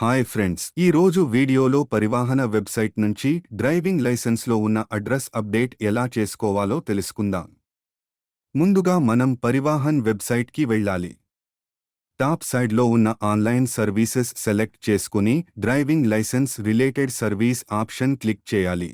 Hi friends ఈ రోజు వీడియోలో పరివాహన వెబ్సైట్ నుంచి డ్రైవింగ్ లైసెన్స్లో ఉన్న అడ్రస్ అప్డేట్ ఎలా చేసుకోవాలో తెలుసుకుందాం. ముందుగా మనం పరివాహన్ వెబ్సైట్కి వెళ్ళాలి. టాప్ సైడ్లో ఉన్న ఆన్లైన్ సర్వీసెస్ సెలెక్ట్ చేసుకుని driving licence related service option click చేయాలి.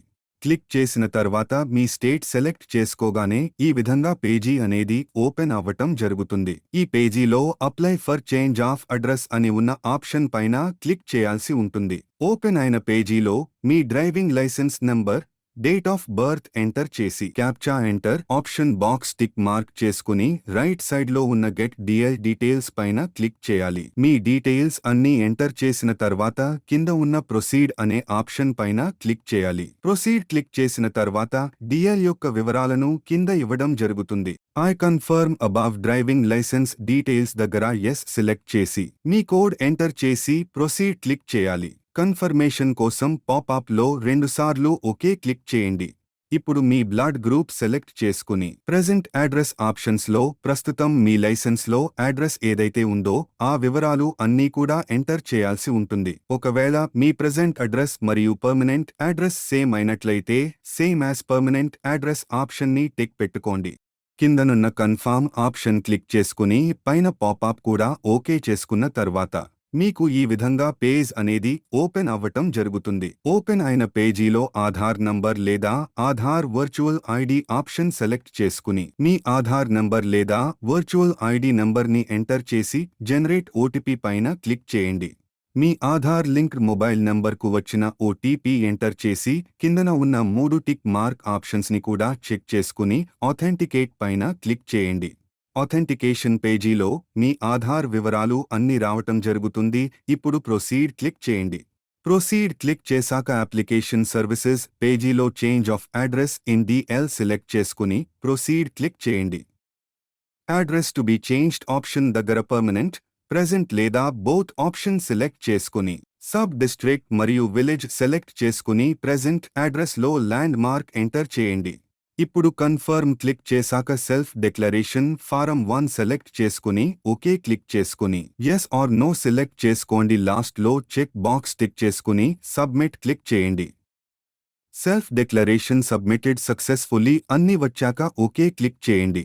క్లిక్ చేసిన తర్వాత మీ స్టేట్ సెలెక్ట్ చేసుకోగానే ఈ విధంగా పేజీ అనేది ఓపెన్ అవ్వటం జరుగుతుంది. ఈ పేజీలో apply for change of address అని ఉన్న ఆప్షన్ పైన క్లిక్ చేయాల్సి ఉంటుంది. ఓపెన్ అయిన పేజీలో మీ driving licence number date of birth enter చేసి captcha enter option box tick mark చేసుకుని రైట్ సైడ్లో ఉన్న గెట్ డిఎల్ డీటెయిల్స్ పైన క్లిక్ చేయాలి. మీ డీటెయిల్స్ అన్ని ఎంటర్ చేసిన తర్వాత కింద ఉన్న ప్రొసీడ్ అనే ఆప్షన్ పైన క్లిక్ చేయాలి. ప్రొసీడ్ క్లిక్ చేసిన తర్వాత డిఎల్ యొక్క వివరాలను కింద ఇవ్వడం జరుగుతుంది. I confirm above driving licence details దగ్గర ఎస్ సెలెక్ట్ చేసి మీ కోడ్ ఎంటర్ చేసి ప్రొసీడ్ క్లిక్ చేయాలి. కన్ఫర్మేషన్ కోసం పాపాప్లో రెండుసార్లు ఒకే క్లిక్ చేయండి. ఇప్పుడు మీ బ్లడ్ గ్రూప్ సెలెక్ట్ చేసుకుని ప్రజెంట్ అడ్రస్ ఆప్షన్స్లో ప్రస్తుతం మీ లైసెన్స్లో అడ్రస్ ఏదైతే ఉందో ఆ వివరాలు అన్నీ కూడా ఎంటర్ చేయాల్సి ఉంటుంది. ఒకవేళ మీ ప్రెజెంట్ అడ్రస్ మరియు పర్మనెంట్ అడ్రస్ సేమ్ అయినట్లయితే సేమ్ యాజ్ పర్మనెంట్ అడ్రస్ ఆప్షన్ని టిక్ పెట్టుకోండి. కిందనున్న కన్ఫామ్ ఆప్షన్ క్లిక్ చేసుకుని పైన పాపాప్ కూడా ఓకే చేసుకున్న తర్వాత మీకు ఈ విధంగా పేజ్ అనేది ఓపెన్ అవ్వటం జరుగుతుంది. ఓపెన్ అయిన పేజీలో ఆధార్ నంబర్ లేదా Aadhaar virtual ID option select చేసుకుని మీ ఆధార్ నంబర్ లేదా వర్చువల్ ఐడి నంబర్ని ఎంటర్ చేసి జనరేట్ ఓటీపీ పైన క్లిక్ చేయండి. మీ ఆధార్ లింక్ మొబైల్ నంబర్కు వచ్చిన ఓటీపీ ఎంటర్ చేసి కిందన ఉన్న మూడు టిక్ మార్క్ ఆప్షన్స్ని కూడా చెక్ చేసుకుని ఆథెంటికేట్ పైన క్లిక్ చేయండి. ఆథెంటికేషన్ పేజీలో మీ ఆధార్ వివరాలు అన్ని రావటం జరుగుతుంది. ఇప్పుడు ప్రొసీడ్ క్లిక్ చేయండి. ప్రొసీడ్ క్లిక్ చేశాక అప్లికేషన్ సర్వీసెస్ పేజీలో change of address in DL select చేసుకుని ప్రొసీడ్ క్లిక్ చేయండి. Address to be changed option దగ్గర పర్మనెంట్ ప్రెజెంట్ లేదా బోత్ ఆప్షన్ సెలెక్ట్ చేసుకుని సబ్ డిస్ట్రిక్ట్ మరియు విలేజ్ సెలెక్ట్ చేసుకుని ప్రెజెంట్ అడ్రస్లో ల్యాండ్ మార్క్ ఎంటర్ చేయండి. ఇప్పుడు కన్ఫర్మ్ క్లిక్ చేశాక self declaration form one select చేసుకుని ఓకే క్లిక్ చేసుకుని ఎస్ ఆర్ నో సెలెక్ట్ చేసుకోండి. లాస్ట్లో చెక్ బాక్స్ టిక్ చేసుకుని సబ్మిట్ క్లిక్ చేయండి. సెల్ఫ్ డిక్లరేషన్ సబ్మిటెడ్ సక్సెస్ఫుల్లీ అన్ని వచ్చాక ఓకే క్లిక్ చేయండి.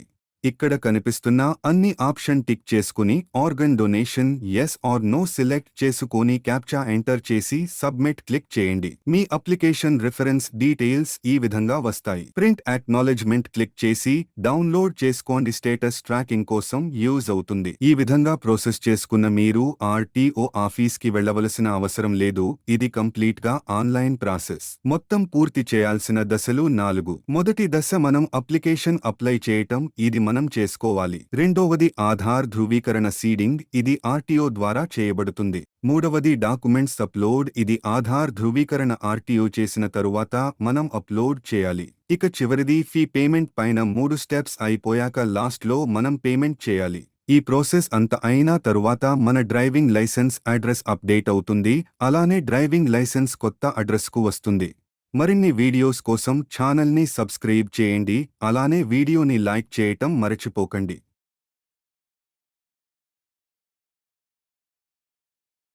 ఇక్కడ కనిపిస్తున్న అన్ని ఆప్షన్ టిక్ చేసుకుని organ donation yes or no select చేసుకొని క్యాప్చా ఎంటర్ చేసి సబ్మిట్ క్లిక్ చేయండి. మీ అప్లికేషన్ రిఫరెన్స్ డీటెయిల్స్ ఈ విధంగా వస్తాయి. ప్రింట్ అక్నాలెడ్జ్మెంట్ క్లిక్ చేసి డౌన్లోడ్ చేసుకోండి స్టేటస్ ట్రాకింగ్ కోసం యూజ్ అవుతుంది. ఈ విధంగా ప్రాసెస్ చేసుకున్న మీరు ఆర్టీఓ ఆఫీస్కి వెళ్ళవలసిన అవసరం లేదు. ఇది కంప్లీట్గా ఆన్లైన్ ప్రాసెస్. మొత్తం పూర్తి చేయాల్సిన దశలు నాలుగు. మొదటి దశ మనం అప్లికేషన్ అప్లై చేయటం. ఇది మనం చేసుకోవాలి. రెండవది ఆధార్ ధృవీకరణ సీడింగ్ ఇది ఆర్టీఓ ద్వారా చేయబడుతుంది. మూడవది డాక్యుమెంట్స్ అప్లోడ్ ఇది ఆధార్ ధృవీకరణ ఆర్టీఓ చేసిన తరువాత మనం అప్లోడ్ చేయాలి. ఇక చివరిది ఫీ పేమెంట్ పైన మూడు స్టెప్స్ అయిపోయాక లాస్ట్లో మనం పేమెంట్ చేయాలి. ఈ ప్రాసెస్ అంత అయినా తరువాత మన డ్రైవింగ్ లైసెన్స్ అడ్రస్ అప్డేట్ అవుతుంది. అలానే డ్రైవింగ్ లైసెన్స్ కొత్త అడ్రస్కు వస్తుంది. మరిన్ని వీడియోస్ కోసం ఛానల్ని సబ్స్క్రైబ్ చేయండి అలానే వీడియోని లైక్ చేయటం మరచిపోకండి.